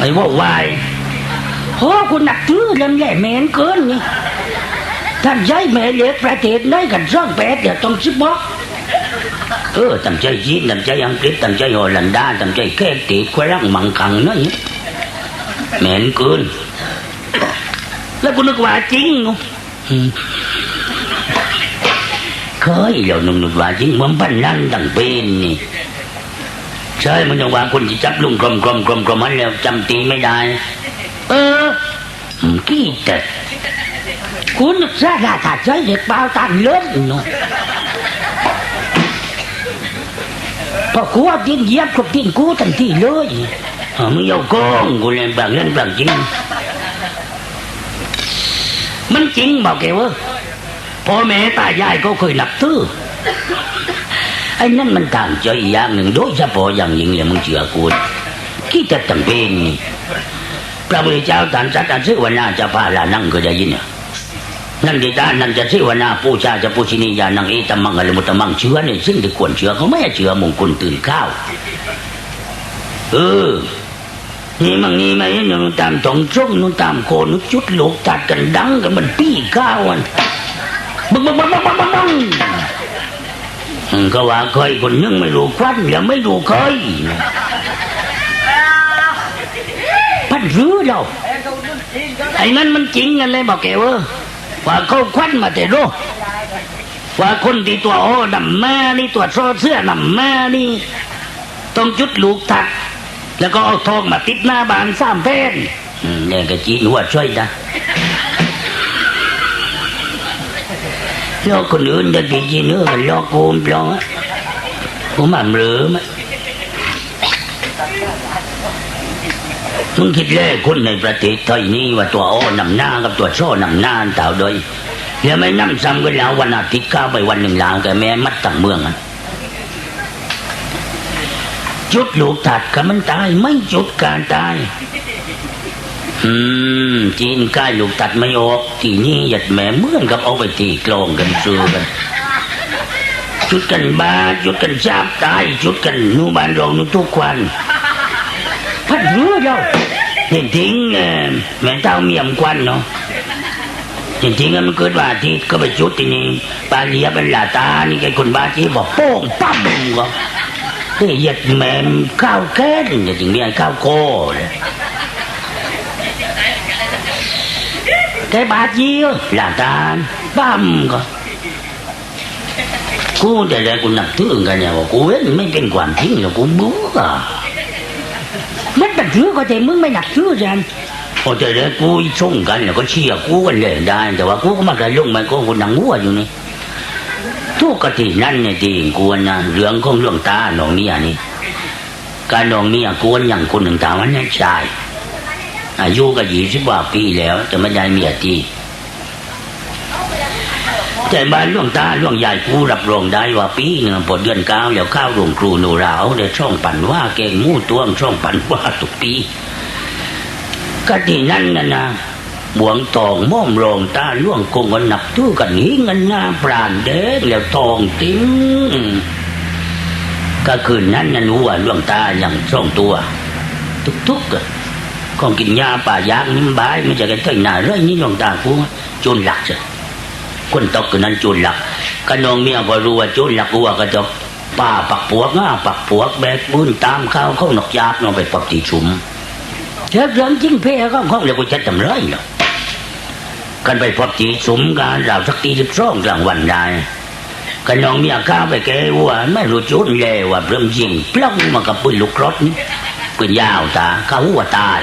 ไอ้ว่าวายโอ้คุณหนักถือเรื่องใหญ่แมนเกินนี่ท่านใช้แม่เล็กประเทศไหนกันซ่องแปดเดี๋ยวต้องสิบอกเออตั้งใจจีนตั้งใจอังกฤษตั้งใจฮอลันดาตั้งใจแค่ตีควยรังมังคังนั่นนี่แมนเกินแล้วกูนึกว่าจริงเนอะอืมเคยเรานึกนึกว่าจริงมันพันนั่นตั้งเป็นนี่ ใช่มันยังว่าคนที่จับลุงกลมกลมกลมกลมมันแล้วจำตีไม่ได้ เอออืมกี่แต่คุณนึกซะราคาใช้เด็กเปล่าตันเลิศเนาะพอกูเอาดินเหยียบกับดินกูทันทีเลยอ่ามึงเอาโกงกูเล่นบางเล่นบางจริง มันจริงบอกแกว่าพ่อแม่ตายายก็เคยหนับตื้อ ไอ้นั่นมันต่างใจอย่างหนึ่งโดยเฉพาะอย่างยิ่งเลยมึงเชื่อกูที่จะจำเป็นพระพุทธเจ้าตรัสจัดชื่อว่านาจะพาลานั่งก็ได้ยินเนี่ยนั่นดีตานั่นจะชื่อว่านาปูชาจะปูชินียานังเอตมังอรมุตมังเชื่อในสิ่งที่ควรเชื่อเขาไม่เชื่อมงคลตื่นข้าวเออนี่มังนี่ไหมนี่ยนุ่นตามตองจ้งนุ่นตามโคนุ่จุดโลกตัดกันดังกันมันปี้ข้าวันบึ้งบึ้งบึ้งบึ้งบึ้งบึ้ง ก็ว่าเคยคนนึงไม่รู้ควันแล้วไม่รู้เคยพันรื้อเราไอ้นั้นมันจริงกันเลยบอกแกว่าว่าเขาควันมาแต่รู้ว่าคนที่ตัวโอ้ดำมานี่ตัวโซเสื้อดำแมานี่ ต้องจุดลูกตัดแล้วก็เอาทองมาติดหน้าบานสามแผ่นเนี่ยก็จีนหัวช่วยนะ lo con nữa đã bị gì nữa mà lo cô lo á của mà rửa mà มึงคิดเลยคนในประเทศไทยนี่ว่าตัวอ้อนำหน้ากับตัวโซ่นำหน้าเต่าโดยแล้วไม่นำซ้ำกันแล้ววันอาทิตย์ก้าวไปวันหนึ่งหลางแกแม่มัดต่างเมืองอะจุดลูกตัดกับมันตายไม่จุดการตาย อืมจีนใกล้ลูกตัดไม่ออกทีนี่หยัดแหม่เมือนกับเอาไปตีกลองกันซื้อกันจุดกันบาจุดกันชาบตายจุดกันนูบานรองนูทุกควันพัดรู้เราเห็นทิ้งเอ่อแม่เต้าเมียมควันเนาะเห็นทิ้งมันเกิดว่าที่ก็ไปจุดที่นี่ปาเลียเป็นหลาตานี่ไอ้คนบ้าที่บอกโป้งปั๊มก็เฮ้ยหยัดแหม่ข้าวแก้นอย่าถึงมีไอ้ข้าวโก้เลย cái bà chia là ta băm coi cô để đây cô nằm thương cả nhà cô biết mấy bên quản thiên là cô búa à mất đặt thứ có thể muốn mấy đặt thứ ra Ồ trời đấy cô trông cái là có chia cô còn để đây แต่ว่า cô có mà cái lông mà cô còn nắng ngủ อยู่นี่ทุกกตินั่นเนี่ยที่ควรนะเรื่องของเรื่องตาหนองเนี่ยนี่การหนองเนี่ยควรอย่างคนหนึ่งตามันเนี่ยชาย อายุก็ยี่สิบกว่าปีแล้ว แต่ไม่ได้เมียตีแต่บ้านหลวงตาหลวงใหญ่กูรับรองได้ว่าปีหนึ่งพอเดือนเก้าแล้วข้าวหลวงครูหนูราวได้ช่องปั่นว่าเก่งมู่ตวงช่องปั่นว่าทุกปีก็ที่นั่นนะนะบวงตองม่อมรองตาหลวงคงกันหนับตู้กันนี้เงินหน้าปราณเด็กแล้วทองติ้งก็คืนนั้นนันหัวหลวงตาอย่างช่องตัว ทุกๆ ขอกินยาป่ายากนิ่มบายไม่จะกันเท่าหนาเรื่อยนี้หลวงตาพูจูนหลักจ้ะคนตกกันนั้นจูนหลักกระนองเมียพอรู้ว่าจูนหลักกูว่าก็จะป้าปักปวกง่าปักปวกแบกปืนตามข้าวเข้าหนกยากนองไปปกติชุมเรื่อเริ่มจิ้งเพ่ก็เขาเรียกว่าจัดจำเลยเนาะกันไปพบตีสมการราวสักตีสิบสองกลางวันได้กันนองเมียก้าไปแกวัวไม่รู้จุดเลยว่าเริ่มงจริงปลั้งมากับปืนลูกรถนี่ปืนยาวตาข้าวัวตาย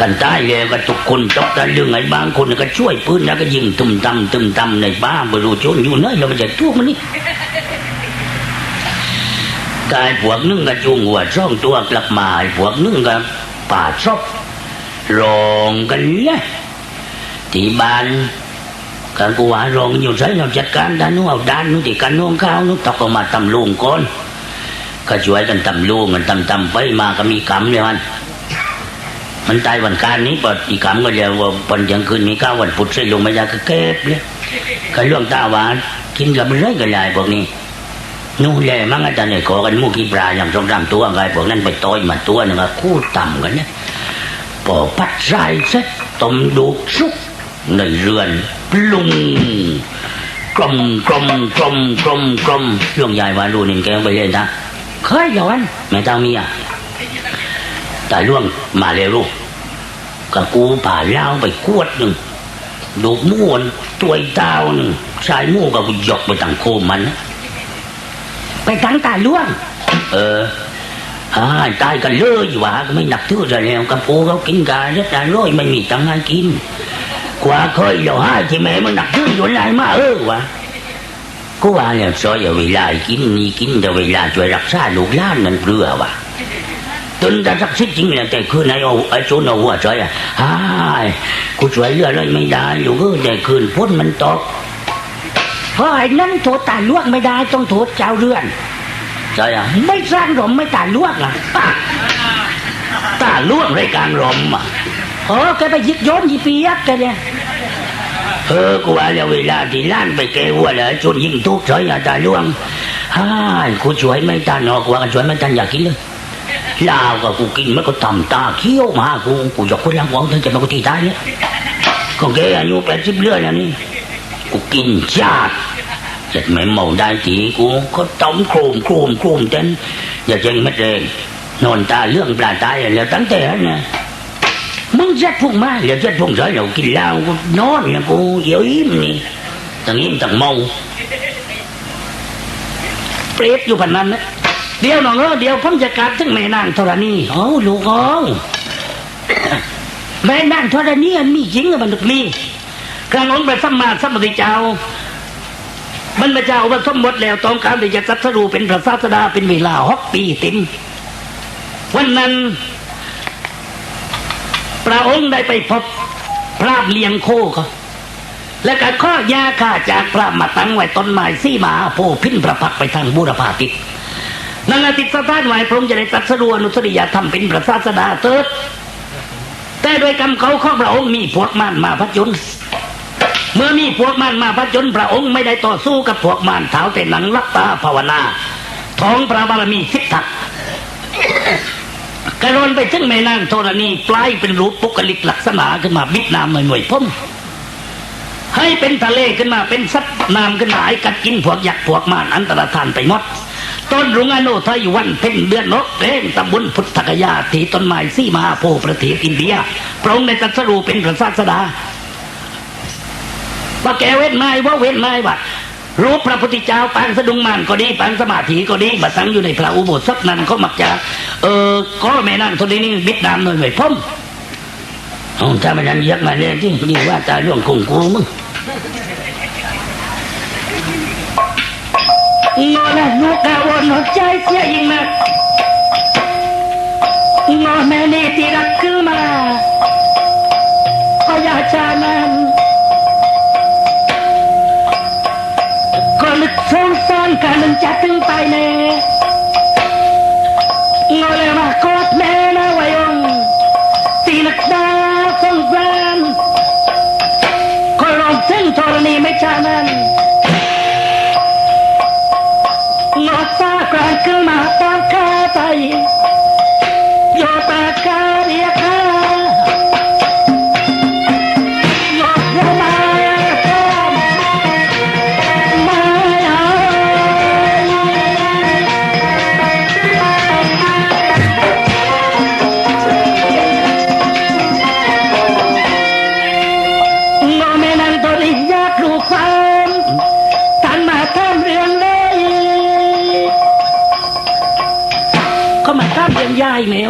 กันตายเลยก็ทุกคนตกตะลึงไอ้บางคนก็ช่วยปืนแล้วก็ยิงตุ่มตำตุ่มตำในบ้านไม่รู้จุดอยู่เนยเราไม่จะทั่วมันนี่กายพวกนึงก็จูงหัวช่องตัวกลับมาพวกนึงก็ป่าชอบรองกันเลย thì ban cả cô quả rồi nhiều giấy nào chặt can đã nó học đan nó thì cắn nó cao nó tọc vào mà tầm luồng con cả chuối กันตำลุงกันตำตำไปมาก็มีกำเลยมัน มันตายวันการนี้ปอดอีกำก็เรียกว่าปนยังคืนมีก้าวันพุธใส่ลงม่ได้ก็เก็บเลยก็เรื่องตาหวานกินกับเรื่อยกันใหญ่พวกนี้นู่นแหละมั้งอาจารย์เนี่ยขอกันมูกีปลาอย่างสองสามตัวไงพวกนั้นไปต่อยมาตัวหนึ่งคู่ต่ำกันเนี่ยพอพัดใส่เสร็จต้มดูซุกในเรือนปลุงกลมกลมกลมกลมกลมเรื่องใหญ่ว่ารูนี่แกไปเล่นนะเคยเหรอนแม่เจ้าเมีย แต่ล่วงมาเร็วลูกกับกูผ่าเล้าไปขวดหนึ่งดูม้วนตัวไอ้ดาวหนึ่งชายมู่กับกูยกไปต่างโคมมันนะไปตั้งตาล่วง เอออ่าตายกันเลยว่ะก็ไม่หนักทื่อจะแล้วกับปูเขากินกัน rất là rồi ไม่มีตังค์ให้กินกว่าเคยเหล่าให้ที่แม่มันหนักทื่ออยู่ไหนมาเออวะก็ว่าแล้วซอยเอาเวลากินนี่กินแต่เวลาช่วยรักษาลูกหล้านนั่นเรือวะ จนจะสักสิจริงเลยแต่คืนไหนเอาไอ้โจนเอาหัวซอยอะฮ่ายกูช่วยเหลือเลยไม่ได้ลูกเออแต่คืนพ้นมันตกเพราะไอ้นั่นโทษตาลวงไม่ได้ต้องโทษเจ้าเรือนซอยอะไม่สร้างรมไม่ตาลวงอะตาลวงรายการรมอะเออแกไปยึกโยนยี่ปียักแกเนี่ยเออกูว่าแล้วเวลาที่ล้านไปเกวัวเลยจนยิงทุกข์เฉยอาตาลวงฮ่ายกูช่วยไม่ทันหรอกว่ากันช่วยไม่ทันอยากกินเลย ลาวกับกูกินมันก็ทำตาเคี้ยวมากูกูอยากคนลังหวังถึงจะมากูตีตายเนี่ยก็แกอายุแปดสิบเรื่อยแล้วนี่กูกินชาติจะไม่เมาได้ทีกูก็ต้มโครมโครมโครมเต้นอย่าเจงไม่เรงนอนตาเรื่องปลาตายแล้วตั้งแต่นั้นเนี่ยมึงเจ็ดพุ่งมาเดี๋ยวจะพุ่งสายเรากินเหล้ากูนอนเนี่ยกูเดี๋ยวอิ่มนี่ตั้งอิ่มตั้งเมาเปรตอยู่พันนั้นนะ เดี๋ยวน้องเออเดี๋ยวผมจะกลับถึงแม่นางธรณีเอ้ลูกเอ้แม่นางธรณีอันมีจริงอะมันถึกมีกลางองค์พระสัมมาสัมพุทธเจ้าบรรพเจ้าว่าสมบทแล้วต้องการที่จะตรัสรูเป็นพระศาสดาเป็นเวลาหกปีเต็มวันนั้น พระองค์ได้ไปพบพระเลียงโคเขาและก็ข้อยาข่าจากพระมาตั้งไว้ต้นไม้ซี่หมาโพพินประพักไปทางบูรพาติต นั่นอาทิตย์สถานไว้พระองค์จะได้ตรัสรู้อนุสริยธรรมเป็นพระศาสดาเติดแต่โดยกรรมเขาขอพระองค์มีพวกมารมาพัจนเมื่อมีพวกมารมาพัจนพระองค์ไม่ได้ต่อสู้กับพวกมารเท้าแต่หนังลับตาภาวนาท้องพระบารมีสิทธัตกระโดนไปถึงแม่นางโทรณีปลายเป็นรูปปกลิกลักษณะขึ้นมาบิดน้ำหน่วยหน่วยพ่มให้เป็นทะเลขึ้นมาเป็นสัตว์น้ำขึ้นมาให้กัดกินพวกยักษ์พวกมารอันตรธานไปหมด ต้นรุงอโนไทยวันเพ็ญเดือนนกเร่งตำบลพุทธกยาที่ต้นไม้ซี่มหาโพธิ์ประเทศอินเดียพระองค์ในตัสรูเป็นพระศาสดาว่าแกเว้นไม้ว่าเว้นไม้ว่ารู้พระพุทธเจ้าปางสะดุงมันก็ดีปางสมาธิก็ดีมาตั้งอยู่ในพระอุโบสถนั้นเขามักจะเออก็แม่นั่งทนนี้บิดน้ำหน่อยหน่อยพ่มอ้าถ้ามันนั้นยักมาเลยที่นี่ว่าตาล่วงคงกูมึง งอนะลูกดาวนหัวใจเสียยิ่งนักงอแม่นี่ที่รักขึ้นมาก็อยากชานั้นก็ลึกสงสารกันมันจะถึงไปแน่งอแล้ว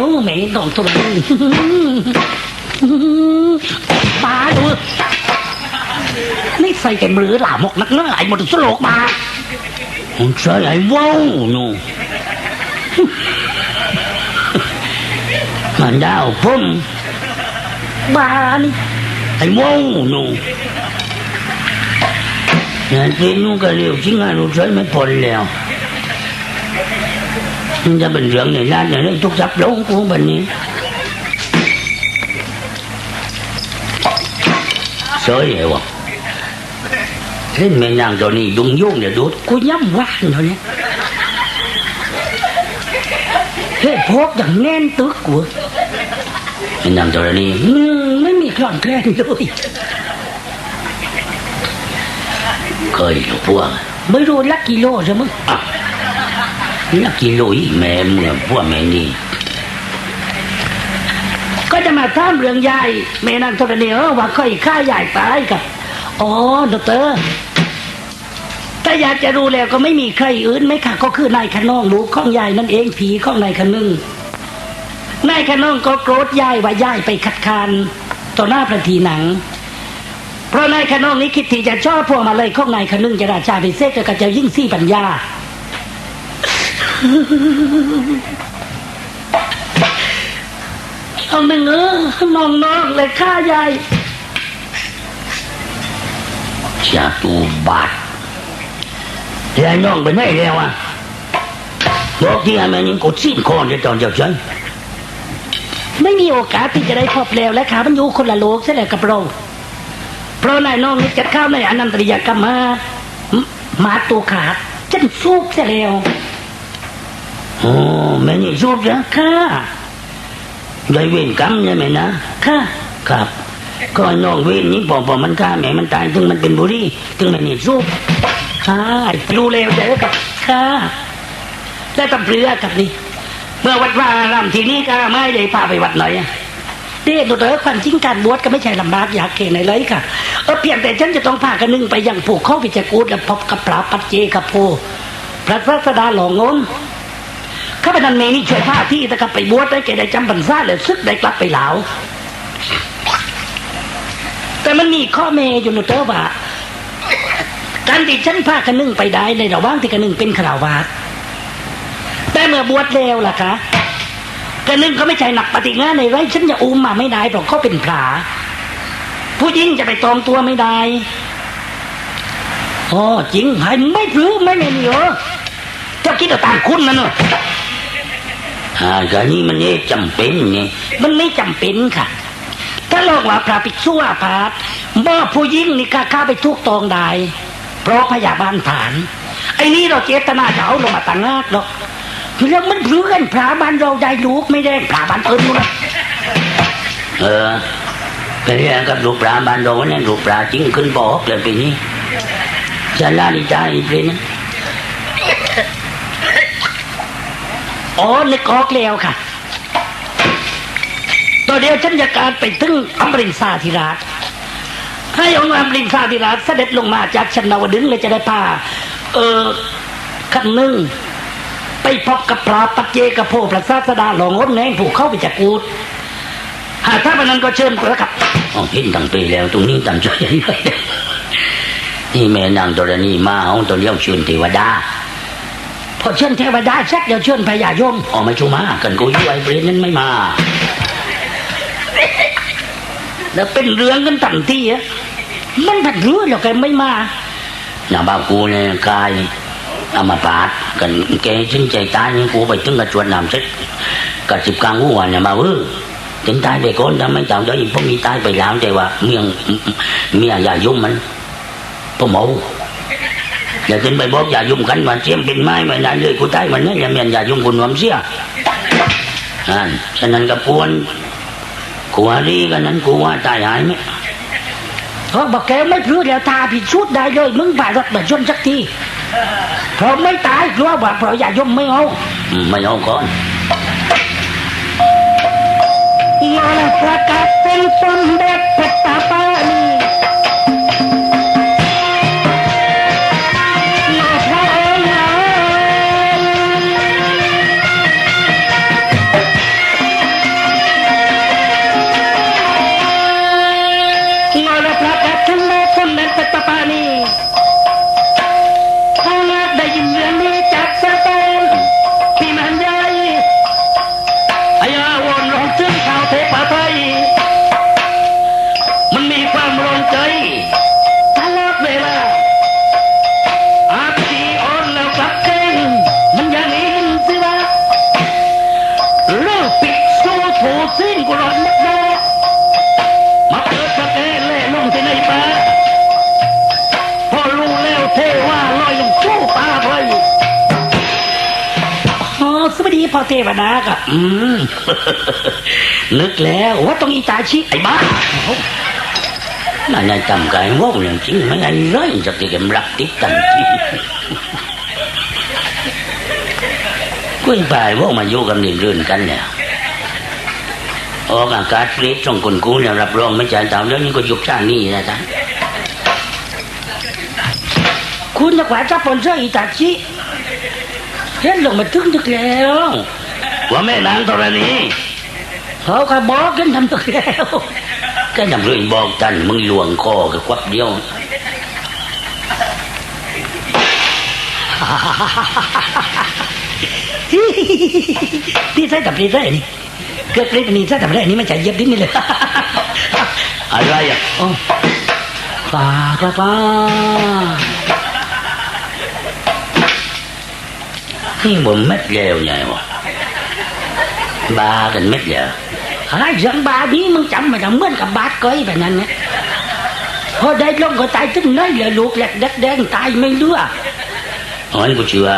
วแมวต้องตันี้ปาดูนี่ใส่แกมือหลามกนักหน้าไอ้หมดสโลกมามึงใช่ไอ้ว้าวนูมันดาวพุ่มบ้านี่ไอ้ว้าวนูงานเป็นนู่ก็เร็วจริงงานรู้ใช้ไม่พอแล้ว มันจะเป็นเรื่องในร้านอย่างนี้ทุกสับลงกูแบบนี้สวยเลยวะเล่นแม่นางตัวนี้ดุงยุ่ นักกิโลอีแม่เมื่อพวกแม่นี่ก็จะมาถามเรื่องยายแม่นางธรณีเออว่าค่อยฆ่ายายตายกับอ๋อดอกเตอร์ถ้าอยากจะรู้แล้วก็ไม่มีใครอื่นไหมค่ะ ก็คือนายขนองลูกของยายนั่นเองผีของนายขนึงนายขนองก็โกรธยายว่ายายไปคัดคานต่อหน้าพระทีหนัง เพราะนายขนองนี้คิดที่จะชอบพวกมาเลยของนายขนึงจะราชาไปเสกกับเจ้ายิ่งซี่ปัญญา เอาหนึ่งเออน้องน้องๆเลยฆ่ายายชาตูบาทยายน้องไปไหนแล้วอะบอกที่ไอ้แม่นี่กดสิ้นคอในตอนเจ้าฉันไม่มีโอกาสที่จะได้พบแล้วและขามันอยู่คนละโลกซะแล้วกับเราเพราะนายน้องนี่จัดข้าวในอนันตริยกรรมมาหมาตัวขาดจันซูบซะแล้ว โอ้แม่นี่สุดนะค่ะได้เวรกรรมใช่ไหมนะค่ะครับก็น้องเวรนี้พอพอมันฆ่าแม่มันตายถึงมันเป็นบุรีถึงแม่นี่สู้ค่ะรู้แล้วเด้อกับค่ะและตำเรือกับนี่เมื่อวัดว่าอารามทีนี้ก็ไม่ได้พาไปวัดไหนอะเด็กตัวเต๋อความจริงการบวชก็ไม่ใช่ลำบากอยากเก่งไหนเลยค่ะเออเพียงแต่ฉันจะต้องพากันนึงไปยังผูกข้อพิจกูดและพบกับปราปัจเจกับโพพระรัศดาหลงงน ข้าพเจ้าเมนี่ช่วยพาที่แต่กับไปบวชได้แกได้จำพรรษาเลยซึกได้กลับไปลาวแต่มันมีข้อเมอยู่นะเต๋อว่าการที่ฉันพากันนึ่งไปได้ในระหว่างที่กันนึ่งเป็นขราวาสแต่เมื่อบวชแล้วล่ะคะกันนึ่งก็ไม่ใช่หนักปฏิงานในไรฉันจะอุ้มมาไม่ได้เพราะเขาเป็นผาผู้หญิงจะไปตอมตัวไม่ได้อ๋อจริงให้ไม่รือไม่ไม่นี่เหรอเจ้าคิดว่าต่างคุณนั่นเนอะ อ่าการนี้มันเนี่ยจำเป็นไงมันไม่จำเป็นค่ะ ถ้าลอกว่าพระภิกษุอาพาธบ่ผู้หญิงนี่กล้าเข้าไปทุกตองได้เพราะพยาบาลฐาน ไอ้นี่เราเจตนาจะเอาลงมาต่างหากหรอกแล้วมันเพื่อนพระบ้านเราได้ลูกไม่ได้พระบ้านอื่นนู่นนะเออไปเรียนกับลูกปลาบานโดเนี่ยลูกปลาจริงขึ้นบอกเลยปีนี้ฉันน่าดีใจอีกเลยนะ อ๋อนึกออกแล้วค่ะ ตอนเดียวฉันจะการไปถึงอมรินทราธิราชให้องค์อมรินทราธิราชเสด็จลงมาจากชันนาวดึงเลยจะได้พาเออคันหนึ่งไปพบกับพระปัจเจกโพพระศาสดาหลวงงดแนงผูกเข้าไปจากกูดหากถ้ามันนั้นก็เชิญไปแล้วครับอ๋อเห็นตั้งปีแล้ว ตรงนี้ตั้งใจเลยนี่แม่นางตรณีมาเอาตัวเลี้ยวชิญเทวดา พอเชิญเทวดาสร็จเดี๋ยวเชิญพญายมอ๋อไม่ชูมากันกูยุ่ยเปรตนั้นไม่มา แล้วเป็นเรื่องกันตั้งที่อะมันผัดเรื่องแล้วแกไม่มาหน้าบ้ากูเนี่ยกายอามาปาดกันแกฉันใจตายกูไปถึงกับชวนน้ำเสร็จกับสิบกลางหัวเนี่ยมาเวอถึงตายไปก่อนทำไมเจ้าเดี๋ยวอีพวกนี้ตายไปแล้วแต่ว่าเมียงเมียอย่ายุ่งมันพ่อหมอ อย่าขึ้นไปบอกอย่ายุ่งกันมันเสียมเป็นไม้ไม่ได้เลยกูตายมันเนี่ยอย่าเมียนอย่ายุ่งคุณความเสียอ่านฉะนั้นกับกวนกูว่าดีกันนั้นกูว่าตายหายไหมเพราะบอกแกไม่พรู้แล้วทาผิดชุดได้เลยมึงผ่ารถมาชนสักทีเพราะไม่ตายกลัวว่าเพราะอย่ายมไม่เอาอืมไม่เอาก่อนยอมประกาศเป็นสมเด็จพระตาป อาย พ่อเทวดาก็อืมนึกแล้วว่าต้องอีตาชิไอ้บ้าน่าจะจำกันว่องอย่างจริงไม่ไงร้อยจะติดกันรักติดกันที่กุ้ยปลายว่องมาอยู่กันเรื่นๆกันเนี่ยออกอากาศฟรีตรงคนกูเนี่ยรับรองไม่จ่ายตามเรื่องนี้ก็ยุบชาตินี่นะจ๊ะคุณจะกว่าจะปนเสื้ออีตาชิ เห็นลงมาทึ่งทึกแล้วว่าแม่นางธรณีเขาก็บอกกันทำตึกแล้วก็นำเรื่องบอกกันมึงลวงคอกับควับเดียวพี่ใส่ตับพี่ใส่นี่เกิดเล็กนี่ใส่ตับแรกนี่มันจะเย็บดิ้นนี่เลยอะไรอะอ๋อปลาปลาปลา นี่ผมเม็ดเดียวไงวะบากันเม็ดเดียวอะไรสังบาดีมึงจำไม่ได้เหมือนกับบาดก้อยแบบนั้นนะพอได้ลงก็ตายตึ้งน้อยเหลือลูกแหลกแดกแดงตายไม่เลือกอ๋อกูเชื่อ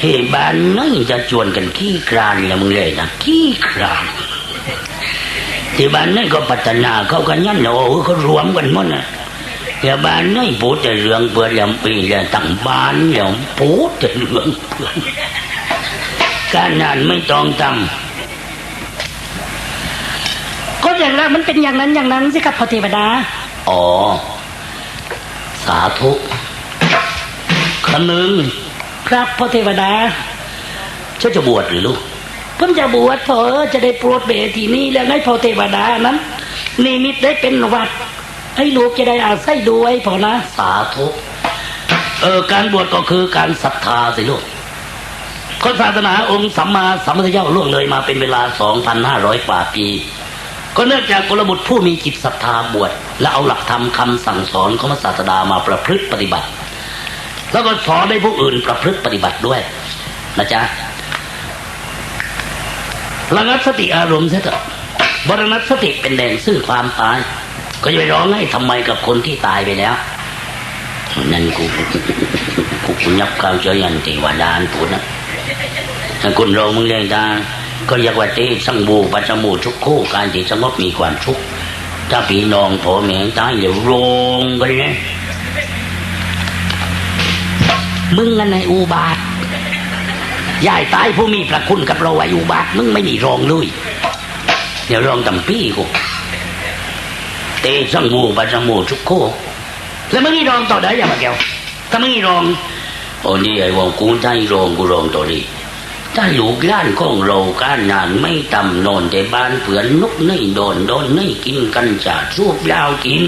เฮ้บ้านน้อยจะชวนกันขี้ครานแล้วมึงเลยนะขี้ครานที่บ้านนั้นก็พัฒนาเขากันยันโอ้เขารวมกันหมดนะ อย่าบ้านน้อยพูดแต่เรื่องเพื่อนลำปีแล้วตั้งบ้านแล้วพูดแต่เรื่องเพื่อนการงานไม่ต้องทก็อย่างนั้นมันเป็นอย่างนั้นอย่างนั้นสิครับพ่อเทวดาำอ๋อ สาธุคนึงครับพ่อเทวดาฉันจะบวชหรือลูกผมจะบวชเถอะจะได้โปรดเบทีนี้แล้วให้พ่อเทวดานั้นนิมิตได้เป็นวัด ให้ลูกจะได้อาศัยด้วยพอนะ สาธุเออการบวชก็คือการศรัทธาสิลูกคนศาสนาองค์สัมมาสัมพุทธเจ้าล่วงเลยมาเป็นเวลา 2,500กว่าปี ก็เนื่องจากกุลบุตรผู้มีจิตศรัทธาบวชและเอาหลักธรรมคำสั่งสอนของพระศาสดามาประพฤติปฏิบัติ แล้วก็สอนให้ผู้อื่นประพฤติปฏิบัติด้วยนะจ๊ะระงับสติอารมณ์เสียเถอะบรณัสสติเป็นแดงซึ่งความตาย ก็จะไปร้องให้ทำไมกับคนที่ตายไปแล้วนั่นกูกูกูนับข้าวเจยันติวาดานกูนะถ้าคุณเรามึงเลียงตาก็อยากว่าเต้สังบูปัจจมูทุกคู่การที่สงบมีความทุกข์ถ้าพี่น้องพ่อแม่ตายเดี๋ยวโรงกันเนี่ยมึงกันในอุบาทยายตายผู้มีพระคุณกับเราไว้อุบาทมึงไม่มีรองเลยเดี๋ยวรองตำปี้กู เตสังบูปัจจมูทุกคู่แล้วมึงนี่รองต่อได้ยังมาแก้วถ้ามึงนี่รองโอ้นี่ไอ้วงกูใจรองกูรองตัวนี้ถ้าลูกล้านของเราการงานไม่ต่ำนอนแต่บ้านเผื่อนนกในโดนโดนในกินกันจะสูบยาวกิน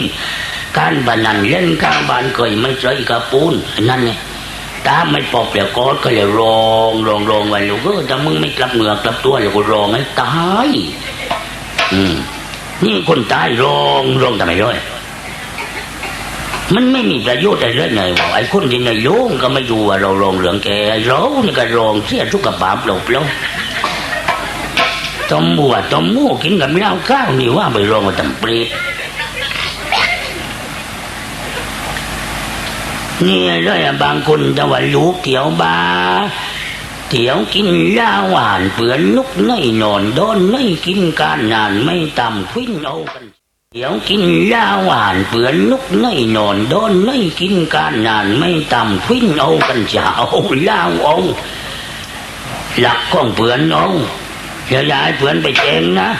การบันันเล่นกลางบ้านเคยไม่ใจกระปูนนั่นไงตาไม่ปอบเดี๋ยวกอดก็เลยรองรองรองไว้ลูกเออถ้ามึงไม่กลับเหงือกลับตัวเดี๋ยวกูรองให้ตายอืม คนตายรองรองทำไมร้อยมันไม่มีประโยชน์อะไรเลยไงวะไอ้คนที่ในโยงก็ไม่ดูว่าเรารองเหลืองแกไอ้เรานี่ก็รองเสียทุกกระบาปหลบแล้วต้มบัวต้มหมูกินกับเหล้าข้าวนี่ว่าไปรองมาตั้งเปรตนี่เลยบางคนจะว่าลูกเถียวบา เถียวกินยาหวานเปือนลุกในนอนโดนในกินการนานไม่ต่ำควิ้นเอากันเถียวกินยาหวานเปือนลุกในนอนโดนในกินการนานไม่ต่ำควิ้นเอากันจะเอายาเอาหลักของเปือนเอาอย่าย้ายเปือนไปแจงนะ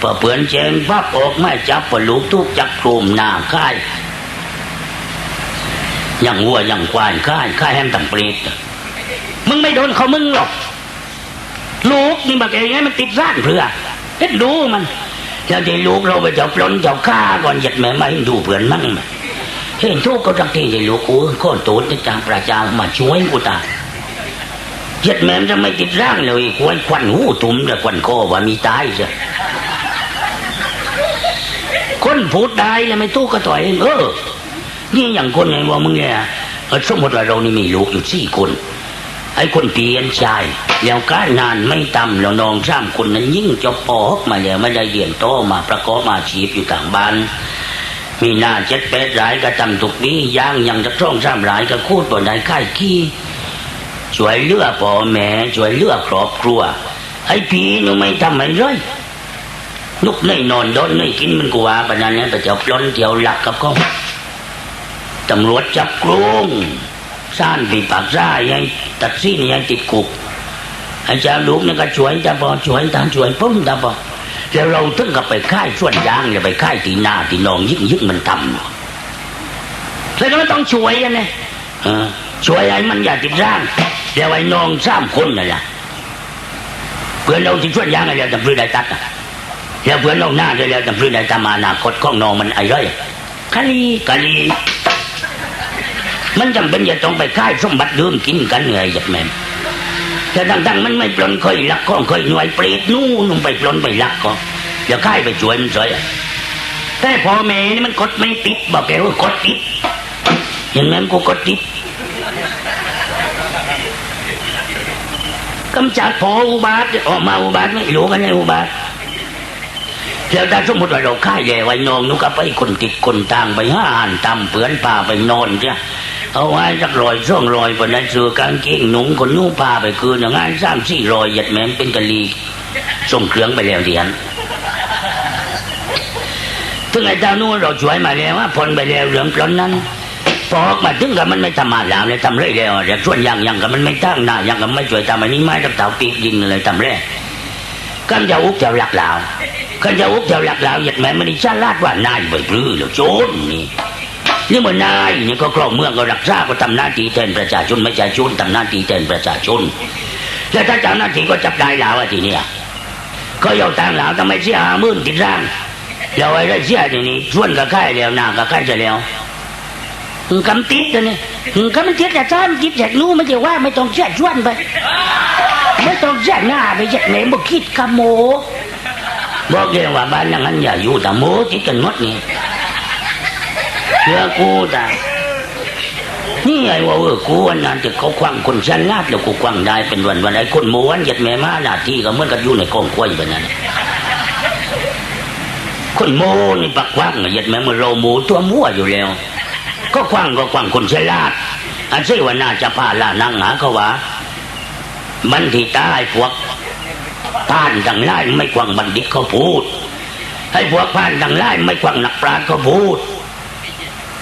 พอเปือนแจงพับออกไม่จับปลูกทุกจักโครมหน้าค่ายอย่างวัวอย่างควายข้ายข้ายแฮมต่างเปรต มึงไม่โดนเขามึงหรอก ลูกนี่บักเองไงมันติดร้านเพื่อเฮ็ดดูมันแล้วที่ลูกเราไปจับปล้นจับฆ่าก่อนหยัดแม่ไม่ดูเพื่อนมั่งไหมเห็นทุกข์ก็จักที่ที่ลูกกูข้อตูดจะจางประจางมาช่วยกูตาหยัดแม่จะไม่ติดร่างเลยควรควันหูตุ่มแต่ควันคอว่ามีตายจ้ะคนพูดได้แล้วไม่ตู้ก็ต่อยเองเอนี่อย่างคนไงว่ามึงเนี่ยเออสมมติว่าเรานี่มีลูกอยู่สี่คน ไอ้คนเปลี่ยนชายแล้วการงานไม่ต่ำแล้วน้องสามคนนั้นยิ่งจะปอกมาแล้วไม่ได้เรียนโตมาประกอบอาชีพอยู่ต่างบ้านมีหน้าเจ็ดแปดรายก็จำตุกนี้ย่างยังจะช่องสามรายก็คูดบ่ได้ค่ายขี้ช่วยเลือพ่อแม่ช่วยเลือครอบครัวไอ้ผีหนูไม่ทำอะไรนุกในนอนดอนในกินมันกว่าปนั้นเนี่ยแต่เจ้าปล้นเที่ยวหลักกับเขาตำรวจจับกรุงซ่านปีปากซ่ายัง ตัดสินยังติดคุกไอ้เจ้าลูกนี่ก็ช่วยแต่พอช่วยตามช่วยปุ้มต่พอแล้วเราถึงกับไปค่ายส่วนยางอย่าไปค่ายตีหน้าตีนองยิ่งยิ่งมันทำแล้วก็ต้องช่วยกันเลยเออช่วยไอ้มันอย่าติดร่างเดี๋ยวไอ้น้องสามคนนั่นแหละเพื่อนเราที่ช่วยยางอะไรจำพื้นได้ตัดอะแล้วเพื่อนเราหน้าได้แล้วจำพื้นได้ตามอนาคตข้องนองมันไอ้ไรคลีกลี มันจำเป็นจะต้องไปค่ายสมบัติดื่มกินกันไงยัดแม่มแต่ดังๆมันไม่ปลนเคยลักข้องเคยหน่วยเปรตนู่นลงไปปลนไปลักก็อย่าค่ายไปช่วยมันซอยแต่พ่อแม่นี่มันกดไม่ติดบอกแกว่ากดติดอย่างนั้นกูกดติดกำจัดพออุบาทออกมาอุบาทไม่รู้กันไงอุบาทแล้วถ้าสมมติว่าเราค่ายแย่ไว้นองนุก็ไปคนติดคนต่างไปห้าหันตำเปือนป่าไปนอนเนี่ย เอาไว้สักรอยช่องรอยบนนั้นซื้อกางเกงหนุ่งคนนุ่งผ้าไปคืนอย่างงั้นสามสี่รอยหยัดแม่มเป็นกะลีส่งเครื่องไปแล้วเดียนถึงไอ้ดานู้นเราช่วยมาแล้วว่าพ้นไปแล้วเรื่องปล้นนั้นพอกมาถึงกับมันไม่ทำมาแล้วเลยทำเรื่อยแล้วแต่ส่วนอย่างอย่างกับมันไม่ตั้งหน้าอย่างกับไม่ช่วยทำอันนี้ไม่ต้องเต่าปีกดินเลยทำเรื่อยกันจะอุกจะหลักเหลากันจะอุกจะหลักเหลาหยัดแม่ไม่ได้ชาลาดว่านายใบปลื้อหรือโจรนี่ นี่มันนายนี่ก็ครองเมืองก็รักษาก็ทำหน้าที่แทนประชาชนไม่ใช่ชนทำหน้าที่แทนประชาชนแล้วถ้าจ้าหน้าที่ก็จับได้แล้วทีเนี้ยก็ยกตังเหลาทำไมเสียหามื่นติดร่างแล้วไอ้ได้เสียทีนี้ชวนกับใครแล้วหน้ากับใครจะแล้วมึงกำติดกันเนี่ยมึงกำติดแต่ท่านติดจากนู้นมันจะว่าไม่ต้องเชื่อชวนไปไม่ต้องเชื่อหน้าไปเจ็ดไหนบ่คิดกะโมบอกเลยว่าบ้านย่างนั้นอย่าอยู่แต่โมติดกันหมดนี่ เชื่อกูแต่นี่ไงว่าเออกูวันนั้นจะเขาควังคนชั้นลาดแล้วกูควังได้เป็นวันวันไอ้คนโมวันยัดแม่มาหน้าที่ก็เหมือนกับอยู่ในกองกล้วยแบบนั้นคนโมนี่ปักควังยัดแม่มื่อเราโมตัวมั่วอยู่แล้ว ก็ควังก็ควังคนชั้นลาดอันเสว่าน่าจะพาลานังหาเขาว่ามันที่ตายพวกผ่านดังไล่ไม่กวางบัณฑิตเขาพูด ให้พวกผ่านดังไล่ไม่กวางนักปราชญ์เขาพูด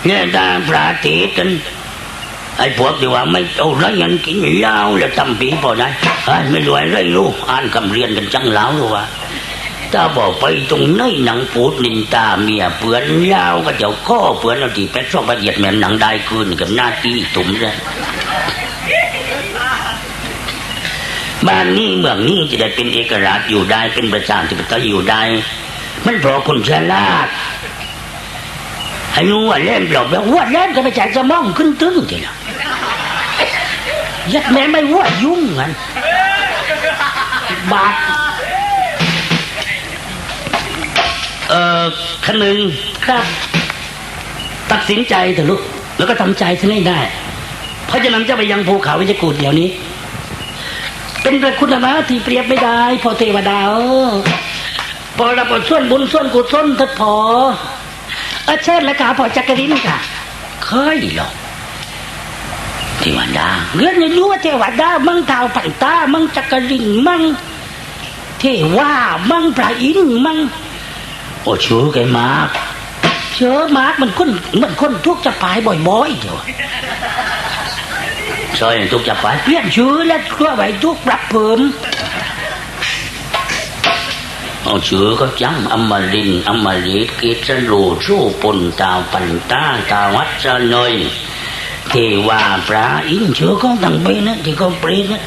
เนี่ยตาปราตีกันไอ้พวกที่ว่าไม่เอาไรเงินกินเหล้าแล้วทำปีพอได้ไอ้ไม่รวยไรลูกอ่านคำเรียนกันจังเล้าหรือว่าถ้าบอกไปตรงไหนหนังปูดนินตาเมียเปือนเหล้าก็เจ้าข้อเปือนเอาที่เป็ดซอกละเอียดแม่นหนังได้คืนกับหน้าที่ตุ่มเลยบ้านนี้เมืองนี้จะได้เป็นเอกราชอยู่ได้เป็นประชาธิปไตยอยู่ได้ มันเพราะคนฉลาด อ้นู้ว่าเล่นเปล่าแบบว่าเล่นก็ไปจ่ายจะมองขึ้นตึ้งทีละยัดแม่ไม่ว่ายุ่งกันบาทเอ่อคันหนึ่งครับ ตัดสินใจเถอะลูกแล้วก็ทำใจซะให้ได้ เพราะฉะนั้นจะไปยังภูเขาวิจกูดเดี๋ยวนี้ เป็นพระคุณนะที่เปรียบไม่ได้ พอเทวดาเออพอรับส่วนบุญส่วนกุศลทัดพอ ออเชิญแล้วค่ะพอจักรินค่ะเคยหรอกเทวดาเรื่องนี้รู้ว่าเทวดามั่งเท้าวปันตามั่งจักรินมั่งเทว่ามั่งพระอินทร์มั่งโอ้ชูแกมากเชื้อมาร์กมันคนมันคนทุกข์จะปายบ่อยๆเดี๋ยวซอยทุกจะไปเปลี่ยนชื่อและเครื่อไว้ทุกปรับเพิ่มเอา ชื่อก็จังอมรินอมฤตกิจรูสู้ปนตาวปันตาตาวัดสะนอยเทวาพระอินทร์ชื่อของต่างเปนะที่เขาเปรตนะ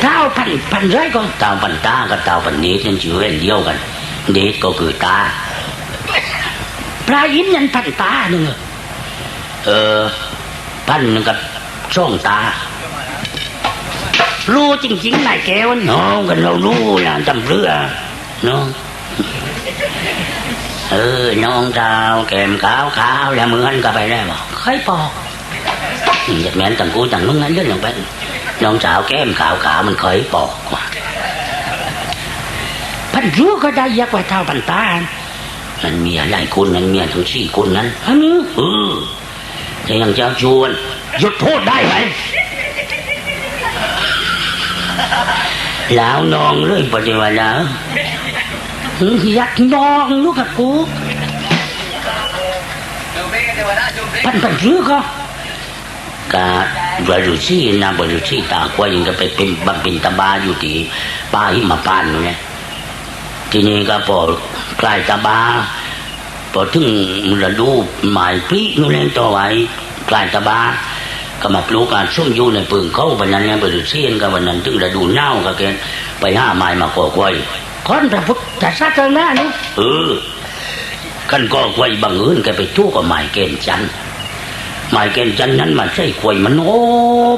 เท้าพันพันร้อยก่อนตาวปันตากับตาวปันเนตนั่นชื่อเดียวกันเดชก็คือตาพระอินทร์ยันพันตาหนึ่งเออพันนึงกับช่องตา รู้จริงๆนายแก้วนี่น้องกันเรารู้นะจำเรือน้องเออน้องดาวแก้มขาวขาวแล้วเหมือนกันไปได้บ่เคยบอกอยากแม่นต่างกูต่างมึงงั้นเรื่องอย่างเป็นน้องสาวแก้มขาวขาวมันเคยบอกว่าพันรู้ก็ได้ยักกว่าเท้าพันตามันเมียหลายคนนั้นเมียทั้งสี่คนนั้นอันนี้เออแต่ยังเจ้าชวนหยุดพูดได้ไหม แล้วนองเลยปฏิวัติแล้วยากนองลูกกับกูพันพันซื้อก็กาบรุชีนะบรุชีตาควายังก็ไปเป็นบำเพ็ญตบาอยู่ที่ป่าหิมพานต์นู่นเนี่ยทีนี้ก็พอใกล้ตบาพอถึงฤดูหมายพรินู่นเนี่ยต่อไว้ใกล้ตบา ก็มาปลูกการส้มอยู่ในปึงเขาวันนั้นเนี่ยบริชีนก็วันนั้นถึงฤดูหนาวก็แกไปห้าไม้มาก่อกล้วยคนพระพุทธศาสนานี่เออกันก็ควยบังเอิญแกไปทู่กับไม้เกณฑ์จันทร์ไม้เกณฑ์จันทร์นั้นมันใช่ควยมันโอ้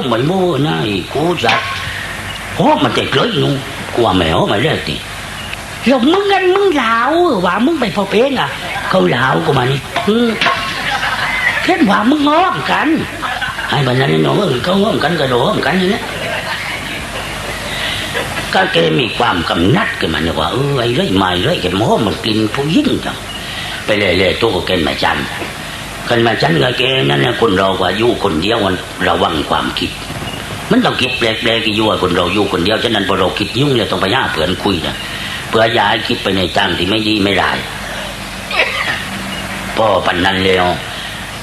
ไม่โม่นะไอ้กูจัดโอ้มันจะเลยนู่กลัวแมวมาเรื่อยติแล้วมึงกันมึงเหลาว่ามึงไปพอเป็นอะเขาเหลาวกูมานี่อืมเช่นว่ามึงง้อมกัน ให้บันนั้นน้องเออเขาห้อมกันกระโดดห้อมกันอย่างนี้ก็แกมีความกำนัดขึ้นมาเนี่ยว่าเออไอ้ไรไม้ไรแกหมอมันกินผู้ยิ่งจังไปเล่อยๆตัวก็แกมาจันกันมาฉันกับแกนั่นนะคนเราว่าอยู่คนเดียวมันระวังความคิด มันต้องคิดแปลกๆกี่อยู่ว่าคนเราอยู่คนเดียวฉะนั้นพอเราคิดยุ่งเนี่ยต้องไปหาเพื่อนคุยนะเพื่อย้ายคิดไปในทางที่ไม่ดีไม่ร้ายพ่อปันนั้นแล้ว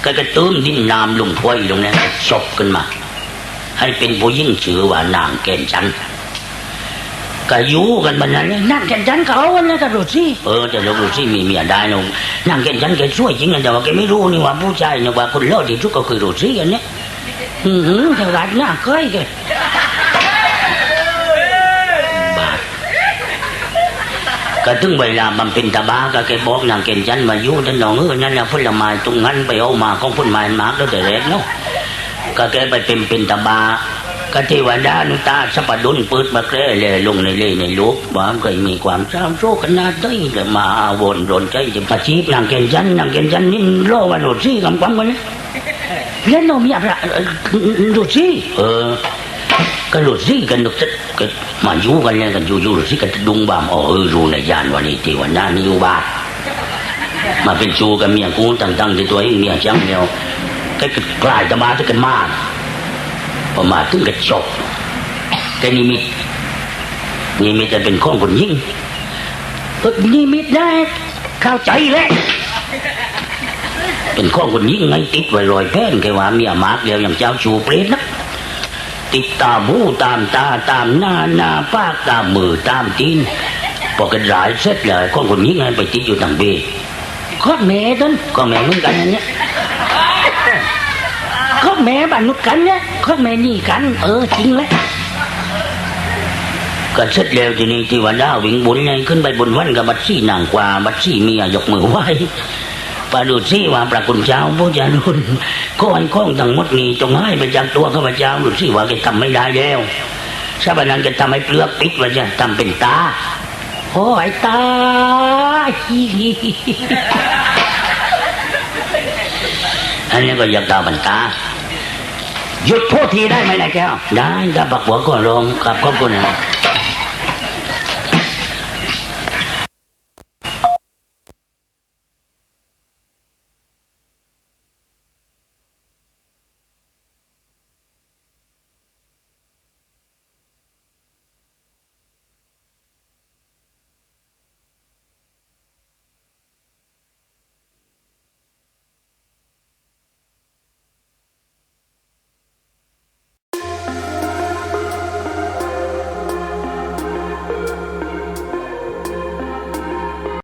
ก็กระตุ้นดินน้ำลงถ้วยลงเนี่ยศพขึ้นมา ให้เป็นผู้ยิ่งชื่อว่านางแก่นจันก็อยู่กันบันนั้นนี่ยนั่นกันจันเขาวันนั้นก็รู้สิเออแต่รุ่ซี่มีเมียได้นะนางแก่นจันแกช่วยจริงนะแต่ว่าแกไม่รู้นี่ว่าผู้ชายนี่ว่าคนเลิศที่สุดก็คือรูซี่อันเนี้ยอือหือแต่ว่าหน้าเคยกัน บาท ก็ถึงเวลามันเป็นตาบาก็แกบอกนางเกณฑ์จันมาอยู่ท่านน้องเออนั่นแหละผลไม้ตรงนั้นไปเอามาของผลไม้มาแล้วแต่แรกเนาะก็แกไปเป็นเป็นตาบาก็เทวดานุตาสัพดุลปิดมาแกล้เลยลงในเล่ในลูกว่ามันก็มีความเศร้าโศกขนาดได้มาอาวนโดนใจจะปชีพนางเกณฑ์จันนางเกณฑ์จันนี่โลว่าโรซี่กำความกันนะเล่นเรามีอะไรรู้สิเออก็รู้สิกันนึกจะ ก็มาอยู่กันเนี่ยกันอยู่อยู่รู้สิกันดุงบามอ๋อเออรู้ในยานวันนี้ที่วันหน้านี่อยู่บ้านมาเป็นชูกับเมียกูตั้งๆที่ตัวเองเมียจังเดียวก็กลายจะมาจะกันมาพอมาถึงกระจกแกนิมิตนิมิตจะเป็นข้องคนยิ่งเออนี่มิดได้เข้าใจแล้วเป็นข้องคนยิ่งไงติดไว้รอยแป้นแกว่าเมียมากเดียวอย่างเจ้าชูเปรตนะ ติดตามหูตามตาตามหน้าหน้าปากตามมือตามตีนพอกันหลายเสร็จเลยข้องคนยิ่งไงไปติดอยู่ต่างเบข้อแม่ต้นก็แม่เหมือนกันอันเนี้ยข้อแม่บ้านนุกันเนี่ยข้อแม่นี่กัน เออจริงแล้วก็เสร็จแล้วทีนี้ที่วันดาวิ่งบนไงขึ้นไปบนวันกับบัดซี่นางกว่าบัดซี่เมียยกมือไหว ปาดูซี่ว่าพระคุณเจ้าพระเจ้านุนก้อนข้องทั้งหมดนี้จงให้ไปจากตัวข้าพเจ้าดูซี่ว่าแกทำไม่ได้แล้วชาบานันแกทำให้เปลือกปิดว่าจะทำเป็นตาโอ้ยตายอันนี้ก็อยากตาบันตาหยุดพูดทีได้ไหมนายแก้วได้ถ้าปักหัวก็ลงกับขอบคุณนะ